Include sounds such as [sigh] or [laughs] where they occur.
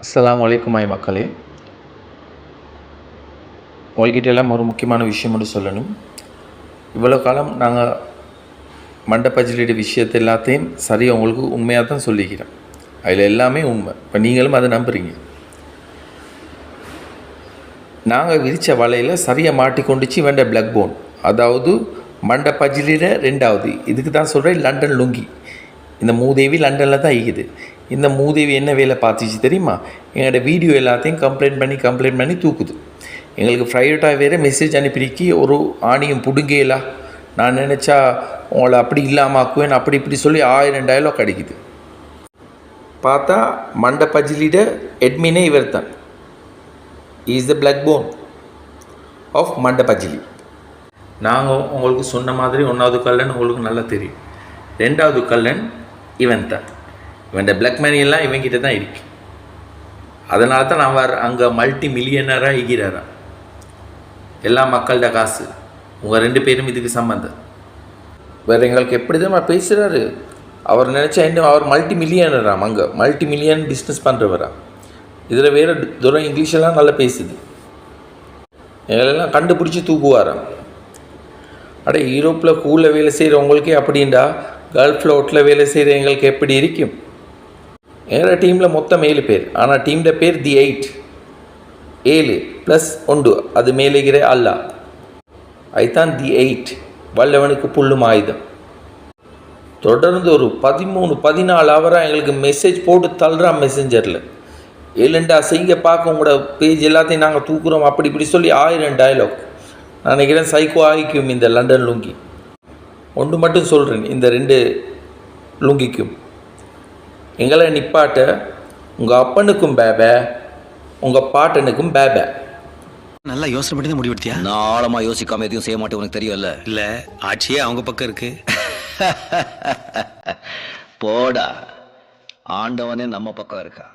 அஸ்ஸலாமு மாய் மக்களே. உங்கள்கிட்ட எல்லாம் ஒரு முக்கியமான விஷயம் மட்டும் சொல்லணும். இவ்வளோ காலம் நாங்கள் மண்டபஜிலிட விஷயத்தை எல்லாத்தையும் சரியாக உங்களுக்கு உண்மையாக தான் சொல்லிக்கிறோம். அதில் எல்லாமே உண்மை. இப்போ நீங்களும் அதை நம்புறீங்க. நாங்கள் விரித்த வலையில் சரியாக மாட்டிக்கொண்டுச்சு வேண்ட பிளக் போன். அதாவது மண்ட ரெண்டாவது. இதுக்கு தான் சொல்கிறேன் லண்டன் லுங்கி. இந்த மூதேவி லண்டனில் தான் இருக்குது. இந்த மூதேவி என்ன வேலை பார்த்துச்சு தெரியுமா? எங்களோட வீடியோ எல்லாத்தையும் கம்ப்ளைண்ட் பண்ணி கம்ப்ளைண்ட் பண்ணி தூக்குது. எங்களுக்கு ப்ரைவேட்டாக வேறு மெசேஜ் அனுப்பிடுக்கி ஒரு ஆணியம் பிடுங்கேலா. நான் நினச்சா உங்களை அப்படி இல்லாமாக்குவேன் அப்படி இப்படி சொல்லி ஆயிரம் டயலாக் கிடைக்குது பார்த்தா மண்ட பஜிலிட எட்மினே இவர் தான் is the black bone of மண்ட பஜிலி நாங்கள் உங்களுக்கு சொன்ன மாதிரி ஒன்றாவது கல்லன் உங்களுக்கு நல்லா தெரியும். ரெண்டாவது கல்லன் இவன் தான் இவன் பிளாக் மணி இவன் இவன்கிட்ட தான் இருக்கு. அதனால தான் அவர் அங்கே மல்டி மில்லியனராக இருக்கிறாராம் எல்லா மக்கள்கிட்ட காசு. உங்கள் ரெண்டு பேரும் இதுக்கு சம்மந்தம் வேறு எங்களுக்கு எப்படி தான் பேசுகிறாரு அவர் நினச்சா இன்னும் அவர் மல்டி மில்லியனராம் அங்கே. மல்டி மில்லியன் பிஸ்னஸ் பண்ணுறவரா இதில் வேறு தூரம் இங்கிலீஷெல்லாம் நல்லா பேசுது. எங்களெல்லாம் கண்டுபிடிச்சி தூக்குவாராம். அட யூரோப்பில் கூலில் வேலை செய்கிறவங்களுக்கே அப்படின்டா கேர்ள் ஃப்ளோட்டில் வேலை செய்கிற எங்களுக்கு எப்படி இருக்கும்? எங்களோட டீமில் மொத்தம் ஏழு பேர். ஆனால் டீமில் பேர் தி எயிட் ஏழு ப்ளஸ் ஒன்று அது மேலேகிற அல்லா ஐதான் தி எயிட் வல்லவனுக்கு புல்லும் ஆயுதம். தொடர்ந்து ஒரு பதிமூணு பதினாலு அவராக எங்களுக்கு மெசேஜ் போட்டு தள்ளுறான் மெசஞ்சரில் ஏழுண்டா செய்ய பார்க்க உங்களோட பேஜ் எல்லாத்தையும் நாங்கள் தூக்குறோம் அப்படி இப்படி சொல்லி ஆயிரம் டைலாக் நான் நினைக்கிறேன் சைக்கோ ஆகிக்கும் இந்த லண்டன் லுங்கி. ஒன்று மட்டும் சொல்கிறேன் இந்த ரெண்டு லுங்கிக்கும். எங்களை நிப்பாட்ட உங்கள் அப்பனுக்கும் பேபே உங்கள் பாட்டனுக்கும் பேபே நல்லா யோசனை பண்ணி தான் முடிவெடுத்தியா? நான் ஆழமா யோசிக்காம எதையும் செய்ய மாட்டேன் உனக்கு தெரியும்ல? இல்ல ஆட்சியே அவங்க பக்கம் இருக்கு. [laughs] போடா ஆண்டவனே நம்ம பக்கம் இருக்கா?